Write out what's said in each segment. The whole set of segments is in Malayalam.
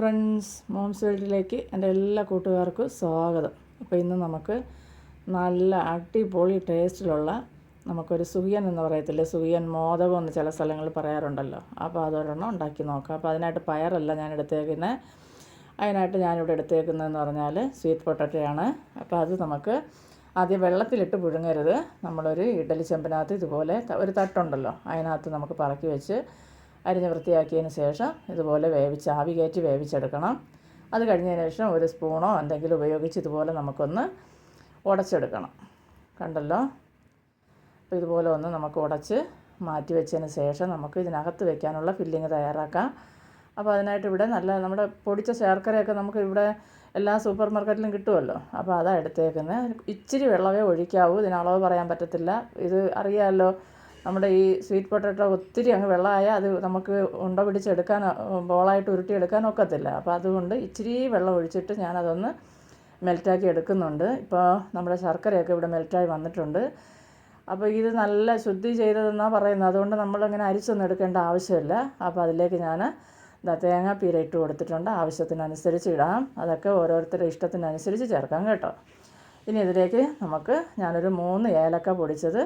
ഫ്രണ്ട്സ് മോംസ് വേൾഡിലേക്ക് എന്റെ എല്ലാ കൂട്ടുകാർക്കും സ്വാഗതം. അപ്പോൾ ഇന്ന് നമുക്ക് നല്ല അടിപൊളി ടേസ്റ്റിലുള്ള നമുക്കൊരു സുഖിയൻ എന്ന് പറയത്തില്ലേ? സുഖിയൻ മോദകം എന്ന് ചില സ്ഥലങ്ങളിൽ പറയാറുണ്ടല്ലോ. അപ്പോൾ അതൊരെണ്ണം ഉണ്ടാക്കി നോക്കാം. അപ്പോൾ അതിനായിട്ട് പയറല്ല ഞാൻ എടുത്തേക്കുന്നത് അതിനായിട്ട് ഞാനിവിടെ എടുത്തേക്കുന്നതെന്ന് പറഞ്ഞാൽ സ്വീറ്റ് പൊട്ടറ്റയാണ്. അപ്പോൾ അത് നമുക്ക് ആദ്യം വെള്ളത്തിലിട്ട് പുഴുങ്ങരുത്. നമ്മളൊരു ഇഡലി ചെമ്പിനകത്ത് ഇതുപോലെ ഒരു തട്ടുണ്ടല്ലോ. അതിനകത്ത് നമുക്ക് പറക്കി വെച്ച് അരിഞ്ഞ് വൃത്തിയാക്കിയതിന് ശേഷം ഇതുപോലെ വേവിച്ച് ആവി കയറ്റി വേവിച്ചെടുക്കണം. അത് കഴിഞ്ഞതിന് ശേഷം ഒരു സ്പൂണോ എന്തെങ്കിലും ഉപയോഗിച്ച് ഇതുപോലെ നമുക്കൊന്ന് ഉടച്ചെടുക്കണം. കണ്ടല്ലോ? അപ്പോൾ ഇതുപോലെ ഒന്ന് നമുക്ക് ഉടച്ച് മാറ്റി വെച്ചതിന് ശേഷം നമുക്ക് ഇതിനകത്ത് വെക്കാനുള്ള ഫില്ലിങ് തയ്യാറാക്കാം. അപ്പോൾ അതിനായിട്ട് ഇവിടെ നല്ല നമ്മുടെ പൊടിച്ച ശർക്കരയൊക്കെ നമുക്ക് ഇവിടെ എല്ലാ സൂപ്പർ മാർക്കറ്റിലും കിട്ടുമല്ലോ? അപ്പോൾ അതാണ് എടുത്തേക്കുന്നത്. ഇച്ചിരി വെള്ളമേ ഒഴിക്കാവൂ. ഇതിന് അളവ് പറയാൻ പറ്റത്തില്ല. ഇത് അറിയാമല്ലോ? നമ്മുടെ ഈ സ്വീറ്റ് പൊട്ടറ്റോ ഒത്തിരി അങ്ങ് വെള്ളമായാൽ അത് നമുക്ക് ഉണ്ട പിടിച്ചെടുക്കാൻ ബോളായിട്ട് ഉരുട്ടിയെടുക്കാൻ ഒക്കത്തില്ല. അപ്പോൾ അതുകൊണ്ട് ഇച്ചിരി വെള്ളം ഒഴിച്ചിട്ട് ഞാനതൊന്ന് മെൽറ്റാക്കി എടുക്കുന്നുണ്ട്. ഇപ്പോൾ നമ്മുടെ ശർക്കരയൊക്കെ ഇവിടെ മെൽറ്റായി വന്നിട്ടുണ്ട്. അപ്പോൾ ഇത് നല്ല ശുദ്ധി ചെയ്തതെന്നാണ് പറയുന്നത്. അതുകൊണ്ട് നമ്മളിങ്ങനെ അരിച്ചൊന്നും എടുക്കേണ്ട ആവശ്യമില്ല. അപ്പോൾ അതിലേക്ക് ഞാൻ ദാ തേങ്ങാപ്പീര ഇട്ട് കൊടുത്തിട്ടുണ്ട്. ആവശ്യത്തിനനുസരിച്ച് ഇടാം. അതൊക്കെ ഓരോരുത്തരുടെ ഇഷ്ടത്തിനനുസരിച്ച് ചേർക്കാം കേട്ടോ. ഇനി ഇതിലേക്ക് നമുക്ക് ഞാനൊരു മൂന്ന് ഏലക്ക പൊടിച്ചത്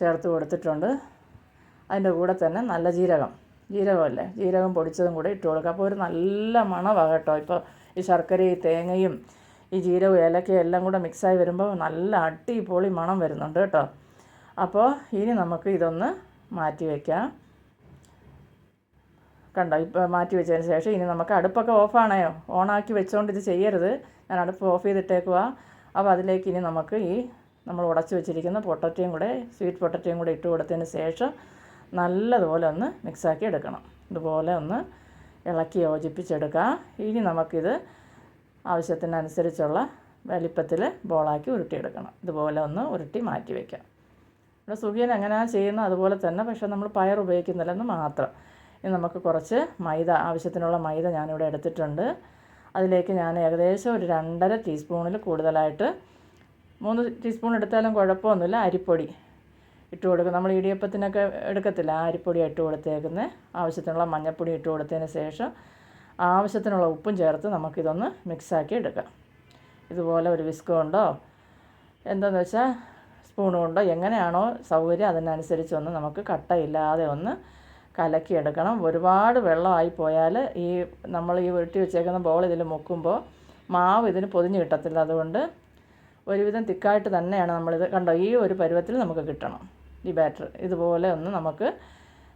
ചേർത്ത് കൊടുത്തിട്ടുണ്ട്. അതിന്റെ കൂടെ തന്നെ നല്ല ജീരകം. ജീരകമല്ലേ? ജീരകം പൊടിച്ചതും കൂടെ ഇട്ട് കൊടുക്കുക. അപ്പോൾ ഒരു നല്ല മണമാണ് കേട്ടോ. ഇപ്പോൾ ഈ ശർക്കരയും തേങ്ങയും ഈ ജീരകവും ഏലക്കയും എല്ലാം കൂടെ മിക്സായി വരുമ്പോൾ നല്ല അടിപൊളി മണം വരുന്നുണ്ട് കേട്ടോ. അപ്പോൾ ഇനി നമുക്ക് ഇതൊന്ന് മാറ്റി വയ്ക്കാം കണ്ടോ? ഇപ്പോൾ മാറ്റി വെച്ചതിന് ശേഷം ഇനി നമുക്ക് അടുപ്പൊക്കെ ഓഫാണേയോ ഓണാക്കി വെച്ചുകൊണ്ട് ഇത് ചെയ്യരുത്. ഞാൻ അടുപ്പ് ഓഫ് ചെയ്തിട്ടേക്കുക അപ്പോൾ അതിലേക്ക് ഇനി നമുക്ക് ഈ നമ്മൾ ഉടച്ചു വെച്ചിരിക്കുന്ന പൊട്ടറ്റയും കൂടെ സ്വീറ്റ് പൊട്ടറ്റയും കൂടെ ഇട്ട് കൊടുത്തതിന് ശേഷം നല്ലതുപോലെ ഒന്ന് മിക്സാക്കി എടുക്കണം. ഇതുപോലെ ഒന്ന് ഇളക്കി യോജിപ്പിച്ചെടുക്കുക ഇനി നമുക്കിത് ആവശ്യത്തിനനുസരിച്ചുള്ള വലിപ്പത്തിൽ ബോളാക്കി ഉരുട്ടിയെടുക്കണം. ഇതുപോലെ ഒന്ന് ഉരുട്ടി മാറ്റി വയ്ക്കാം ഇവിടെ സുഖിയൻ എങ്ങനെയാണ് ചെയ്യുന്നത്? അതുപോലെ തന്നെ പക്ഷേ നമ്മൾ പയർ ഉപയോഗിക്കുന്നില്ലെന്ന് മാത്രം. ഇനി നമുക്ക് കുറച്ച് മൈദ ആവശ്യത്തിനുള്ള മൈദ ഞാനിവിടെ എടുത്തിട്ടുണ്ട്. അതിലേക്ക് ഞാൻ ഏകദേശം ഒരു രണ്ടര ടീസ്പൂണിൽ കൂടുതലായിട്ട് മൂന്ന് ടീസ്പൂൺ എടുത്താലും കുഴപ്പമൊന്നുമില്ല. അരിപ്പൊടി ഇട്ട് കൊടുക്കും. നമ്മൾ ഇടിയപ്പത്തിനൊക്കെ എടുക്കത്തില്ല. ആ അരിപ്പൊടി ഇട്ട് കൊടുത്തേക്കുന്നത് ആവശ്യത്തിനുള്ള മഞ്ഞൾപ്പൊടി ഇട്ട് കൊടുത്തതിന് ശേഷം ആവശ്യത്തിനുള്ള ഉപ്പും ചേർത്ത് നമുക്കിതൊന്ന് മിക്സാക്കി എടുക്കാം. ഇതുപോലെ ഒരു വിസ്ക് കൊണ്ടോ എന്താണെന്ന് വെച്ചാൽ സ്പൂൺ കൊണ്ടോ എങ്ങനെയാണോ സൗകര്യം അതിനനുസരിച്ച് ഒന്ന് നമുക്ക് കട്ടയില്ലാതെ ഒന്ന് കലക്കിയെടുക്കണം. ഒരുപാട് വെള്ളമായി പോയാൽ ഈ നമ്മൾ ഈ ഉരുട്ടി വെച്ചേക്കുന്ന ബോൾ ഇതിൽ മുക്കുമ്പോൾ മാവ് ഇതിന് പൊതിഞ്ഞ് കിട്ടത്തില്ല. അതുകൊണ്ട് ഒരുവിധം തിക്കായിട്ട് തന്നെയാണ് നമ്മളിത് കണ്ടോ? ഈ ഒരു പരുവത്തിൽ നമുക്ക് കിട്ടണം. ഈ ബാറ്റർ ഇതുപോലെ ഒന്ന് നമുക്ക്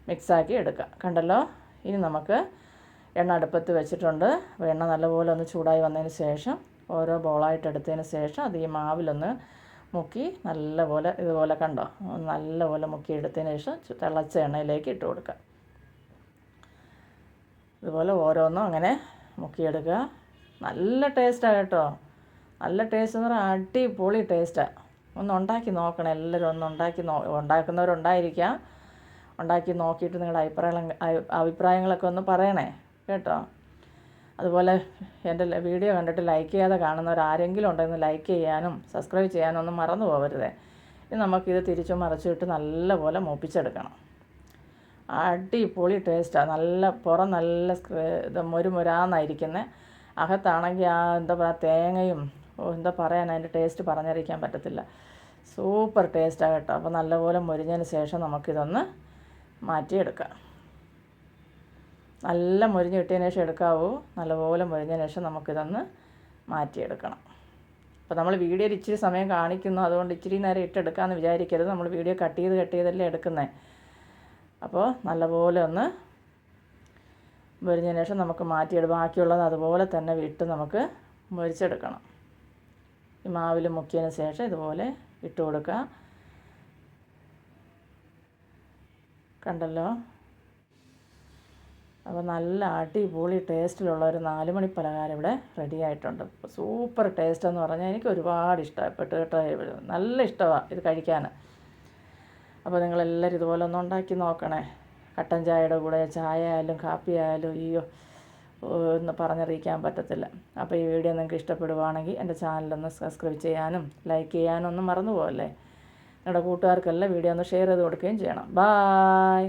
മിക്സാക്കി എടുക്കാം. കണ്ടല്ലോ? ഇനി നമുക്ക് എണ്ണ അടുപ്പത്ത് വെച്ചിട്ടുണ്ട്. അപ്പോൾ എണ്ണ നല്ലപോലെ ഒന്ന് ചൂടായി വന്നതിന് ശേഷം ഓരോ ബോളായിട്ട് എടുത്തതിന് ശേഷം അത് ഈ മാവിലൊന്ന് മുക്കി നല്ലപോലെ ഇതുപോലെ കണ്ടോ? നല്ലപോലെ മുക്കി എടുത്തതിന് ശേഷം തിളച്ച എണ്ണയിലേക്ക് ഇട്ട് കൊടുക്കുക. ഇതുപോലെ ഓരോന്നും അങ്ങനെ മുക്കിയെടുക്കുക. നല്ല ടേസ്റ്റാണ് കേട്ടോ. നല്ല ടേസ്റ്റ് എന്ന് പറഞ്ഞാൽ അടിപൊളി ടേസ്റ്റാണ് ഒന്ന് ഉണ്ടാക്കി നോക്കണം. എല്ലാവരും ഒന്ന് ഉണ്ടാക്കി നോ ഉണ്ടാക്കുന്നവരുണ്ടായിരിക്കാം. ഉണ്ടാക്കി നോക്കിയിട്ട് നിങ്ങളുടെ അഭിപ്രായങ്ങൾ അഭി- അഭിപ്രായങ്ങളൊക്കെ ഒന്ന് പറയണേ കേട്ടോ? അതുപോലെ എന്റെ വീഡിയോ കണ്ടിട്ട് ലൈക്ക് ചെയ്യാതെ കാണുന്നവർ ആരെങ്കിലും ഉണ്ടെങ്കിൽ ലൈക്ക് ചെയ്യാനും സബ്സ്ക്രൈബ് ചെയ്യാനും ഒന്നും മറന്നു പോകരുതേ. ഇനി നമുക്കിത് തിരിച്ചു മറിച്ചിട്ട് നല്ലപോലെ മൂപ്പിച്ചെടുക്കണം. അടിപൊളി ടേസ്റ്റാണ് നല്ല പുറം നല്ല ഇത് മൊരുമൊരാന്നായിരിക്കുന്നത് അകത്താണെങ്കിൽ ആ എന്താ പറയുക തേങ്ങയും ഓ എന്താ പറയാൻ? അതിന്റെ ടേസ്റ്റ് പറഞ്ഞറിയിക്കാൻ പറ്റത്തില്ല. സൂപ്പർ ടേസ്റ്റാണ് കേട്ടോ. അപ്പോൾ നല്ലപോലെ മുരിഞ്ഞതിന് ശേഷം നമുക്കിതൊന്ന് മാറ്റിയെടുക്കാം. നല്ല മുരിഞ്ഞ് കിട്ടിയതിന് ശേഷം എടുക്കാവൂ. നല്ലപോലെ മുരിഞ്ഞതിന് ശേഷം നമുക്കിതൊന്ന് മാറ്റിയെടുക്കണം. അപ്പോൾ നമ്മൾ വീഡിയോയിൽ ഇച്ചിരി സമയം കാണിക്കുന്നു. അതുകൊണ്ട് ഇച്ചിരി നേരം ഇട്ടെടുക്കാമെന്ന് വിചാരിക്കരുത്. നമ്മൾ വീഡിയോ കട്ട് ചെയ്ത് കട്ട് ചെയ്തല്ലേ എടുക്കുന്നത് അപ്പോൾ നല്ലപോലെ ഒന്ന് മുരിഞ്ഞതിന് ശേഷം നമുക്ക് മാറ്റിയെടുക്കും. ബാക്കിയുള്ളത് അതുപോലെ തന്നെ വിട്ട് നമുക്ക് മൊരിച്ചെടുക്കണം. ഈ മാവിൽ മുക്കിയതിന് ശേഷം ഇതുപോലെ ഇട്ട് കൊടുക്കുക കണ്ടല്ലോ? അപ്പോൾ നല്ല അടിപൊളി ടേസ്റ്റിലുള്ള ഒരു നാല് മണി പലഹാരം ഇവിടെ റെഡി ആയിട്ടുണ്ട്. സൂപ്പർ ടേസ്റ്റ് എന്ന് പറഞ്ഞാൽ എനിക്ക് ഒരുപാട് ഇഷ്ടപ്പെട്ടു കേട്ടോ. നല്ല ഇഷ്ടമാണ് ഇത് കഴിക്കാൻ അപ്പോൾ നിങ്ങളെല്ലാവരും ഇതുപോലെ ഒന്ന് ഉണ്ടാക്കി നോക്കണേ. കട്ടൻ ചായയുടെ കൂടെ ചായ ആയാലും കാപ്പി ആയാലും അയ്യോ ഒന്ന് പറഞ്ഞറിയിക്കാൻ പറ്റത്തില്ല. അപ്പോൾ ഈ വീഡിയോ നിങ്ങൾക്ക് ഇഷ്ടപ്പെടുവാണെങ്കിൽ എന്റെ ചാനലൊന്ന് സബ്സ്ക്രൈബ് ചെയ്യാനും ലൈക്ക് ചെയ്യാനും ഒന്നും മറന്നു പോകല്ലേ നിങ്ങളുടെ കൂട്ടുകാർക്കെല്ലാം വീഡിയോ ഒന്ന് ഷെയർ ചെയ്ത് കൊടുക്കുകയും ചെയ്യണം. ബായ്!